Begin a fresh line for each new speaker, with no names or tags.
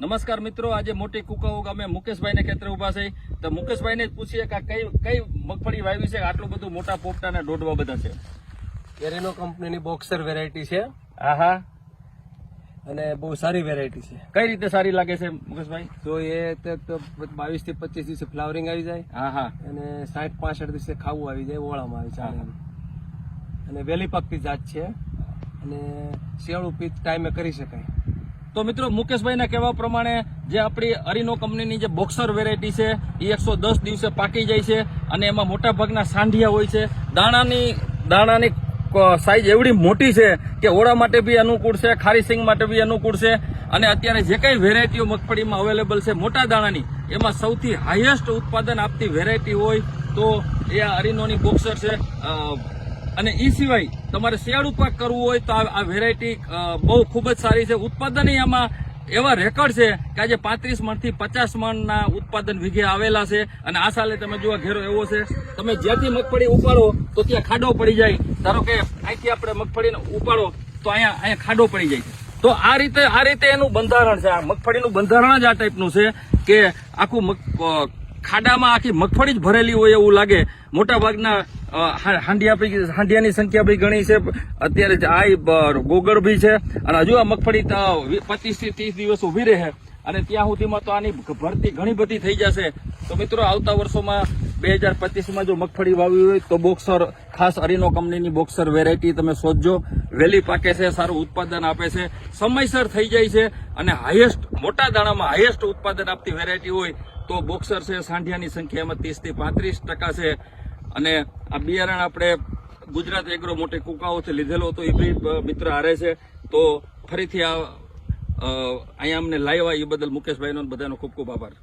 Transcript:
નમસ્કાર મિત્રો આજે મોટી કુકાઉ ગામે મુકેશભાઈને ખેતરે ઊભા છે. તો મુકેશભાઈને જ પૂછીએ કે કઈ કઈ મગફળી વાવી છે? આટલું બધું મોટા પોપટા ને દોડવા બધા છે.
એરેનો કંપનીની બોક્સર વેરાયટી છે.
આહા.
અને બહુ સારી વેરાયટી છે.
કઈ રીતે સારી લાગે છે મુકેશભાઈ?
તો એ બાવીસથી પચીસ દિવસે ફ્લાવરિંગ આવી જાય.
હા હા
અને સાઠ પાસઠ દિવસે ખાવું આવી જાય ઓળામાં આવી જાય અને વેલી પાકતી જાત છે. અને શિયાળુ પીત ટાઈમે કરી શકાય.
તો મિત્રો, મુકેશભાઈના કહેવા પ્રમાણે જે આપણી અરીનો કંપનીની જે બોક્સર વેરાયટી છે, એ એકસો દસ દિવસે પાકી જાય છે અને એમાં મોટા ભાગના સાંઢિયા હોય છે. દાણાની દાણાની સાઈઝ એવડી મોટી છે કે ઓળા માટે બી અનુકૂળ છે, ખારી સિંગ માટે બી અનુકૂળ છે. અને અત્યારે જે કઈ વેરાયટીઓ મગફળીમાં અવેલેબલ છે, મોટા દાણાની, એમાં સૌથી હાઈએસ્ટ ઉત્પાદન આપતી વેરાયટી હોય તો એ અરીનોની બોક્સર છે. અને એ સિવાય તમારે શિયાળુ પાક કરવું હોય તો આ વેરાયટી બહુ ખૂબ જ સારી છે. ઉત્પાદન આમાં એવા રેકોર્ડ છે કે આજે પાંત્રીસ મણથી પચાસ મણના ઉત્પાદન વિઘે આવેલા છે. અને આ સાલે તમે જુઓ ઘેરો એવો છે. તમે જ્યાંથી મગફળી ઉપાડો તો ત્યાં ખાડો પડી જાય. ધારો કે અહીંથી આપણે મગફળીને ઉપાડો તો અહીંયા અહીંયા ખાડો પડી જાય. તો આ રીતે આ રીતે એનું બંધારણ છે. આ મગફળીનું બંધારણ જ આ ટાઈપનું છે કે આખું મગ ખાડામાં આખી મગફળી જ ભરેલી હોય એવું લાગે. મોટા ભાગના અ, હાંડિયા પૈકી હાંડિયાની સંખ્યા બી ઘણી છે. અત્યારે આ ગોગળ બી છે. અને હજુ આ મગફળી પચીસથી ત્રીસ દિવસ ઊભી રહે. અને ત્યાં સુધીમાં તો આની ભરતી ઘણી બધી થઈ જશે. તો મિત્રો આવતા વર્ષોમાં બે હજાર પચીસમાં જો મગફળી વાવી હોય તો બોક્સર ખાસ અરીનો કંપનીની બોક્સર વેરાયટી તમે શોધજો. વહેલી પાકે છે સારું ઉત્પાદન આપે છે. સમયસર થઈ જાય છે. અને હાઈએસ્ટ મોટા દાણામાં હાઈએસ્ટ ઉત્પાદન આપતી વેરાયટી હોય તો બોક્સર છે, સાંઢિયાની સંખ્યા એમાં ત્રીસથી પાંત્રીસ ટકા છે. અને આ બિયારણ આપણે ગુજરાત એગ્રો મોટી કુકાઓથી લીધેલો હતો, એ બી મિત્ર હારે છે. તો ફરીથી આ અહીંયા અમને લાવ્યા, એ બદલ મુકેશભાઈનો બધાનો ખૂબ ખૂબ આભાર.